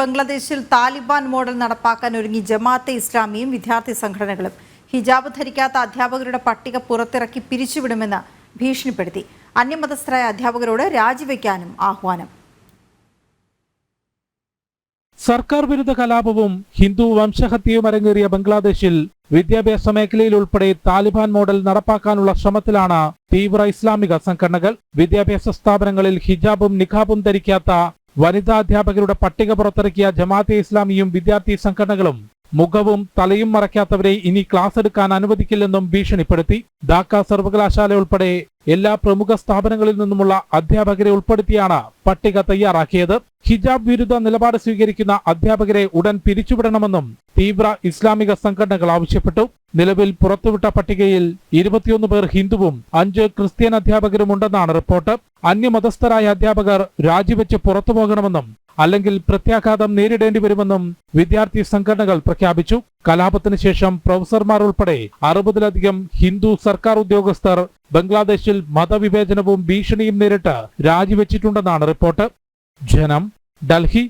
ബംഗ്ലാദേശിൽ താലിബാൻ മോഡൽ നടപ്പാക്കാൻ ഒരുങ്ങി ജമാഅത്തെ ഇസ്ലാമിയും വിദ്യാർത്ഥി സംഘടനകളും. ഹിജാബ് ധരിക്കാത്ത അധ്യാപകരുടെ പട്ടിക പുറത്തിറക്കി പിരിച്ചുവിടുമെന്ന് ഭീഷണിപ്പെടുത്തി. അന്യമതസ്ഥരായ അധ്യാപകരോട് രാജിവെക്കാനും ആഹ്വാനം. സർക്കാർ വിരുദ്ധ കലാപവും ഹിന്ദു വംശഹത്യയും അരങ്ങേറിയ ബംഗ്ലാദേശിൽ വിദ്യാഭ്യാസ മേഖലയിൽ ഉൾപ്പെടെ താലിബാൻ മോഡൽ നടപ്പാക്കാനുള്ള ശ്രമത്തിലാണ് തീവ്ര ഇസ്ലാമിക സംഘടനകൾ. വിദ്യാഭ്യാസ സ്ഥാപനങ്ങളിൽ ഹിജാബും നിഖാബും ധരിക്കാത്ത വനിതാ അധ്യാപകരുടെ പട്ടിക പുറത്തിറക്കിയ ജമാഅത്തെ ഇസ്ലാമിയും വിദ്യാർത്ഥി സംഘടനകളും മുഖവും തലയും മറയ്ക്കാത്തവരെ ഇനി ക്ലാസ് എടുക്കാൻ അനുവദിക്കില്ലെന്നും ഭീഷണിപ്പെടുത്തി. ധാക്ക സർവകലാശാല ഉൾപ്പെടെ എല്ലാ പ്രമുഖ സ്ഥാപനങ്ങളിൽ നിന്നുമുള്ള അധ്യാപകരെ ഉൾപ്പെടുത്തിയാണ് പട്ടിക തയ്യാറാക്കിയത്. ഹിജാബ് വിരുദ്ധ നിലപാട് സ്വീകരിക്കുന്ന അധ്യാപകരെ ഉടൻ പിരിച്ചുവിടണമെന്നും തീവ്ര ഇസ്ലാമിക സംഘടനകൾ ആവശ്യപ്പെട്ടു. നിലവിൽ പുറത്തുവിട്ട പട്ടികയിൽ ഇരുപത്തിയൊന്ന് പേർ ഹിന്ദുവും അഞ്ച് ക്രിസ്ത്യൻ അധ്യാപകരുമുണ്ടെന്നാണ് റിപ്പോർട്ട്. അന്യമതസ്ഥരായ അധ്യാപകർ രാജിവെച്ച് പുറത്തു പോകണമെന്നും അല്ലെങ്കിൽ പ്രത്യാഘാതം നേരിടേണ്ടി വരുമെന്നും വിദ്യാർത്ഥി സംഘടനകൾ പ്രഖ്യാപിച്ചു. കലാപത്തിന് ശേഷം പ്രൊഫസർമാർ ഉൾപ്പെടെ അറുപതിലധികം ഹിന്ദു സർക്കാർ ഉദ്യോഗസ്ഥർ ബംഗ്ലാദേശിൽ മതവിവേചനവും ഭീഷണിയും നേരിട്ട് രാജിവെച്ചിട്ടുണ്ടെന്നാണ് റിപ്പോർട്ട്. ജനം ഡൽഹി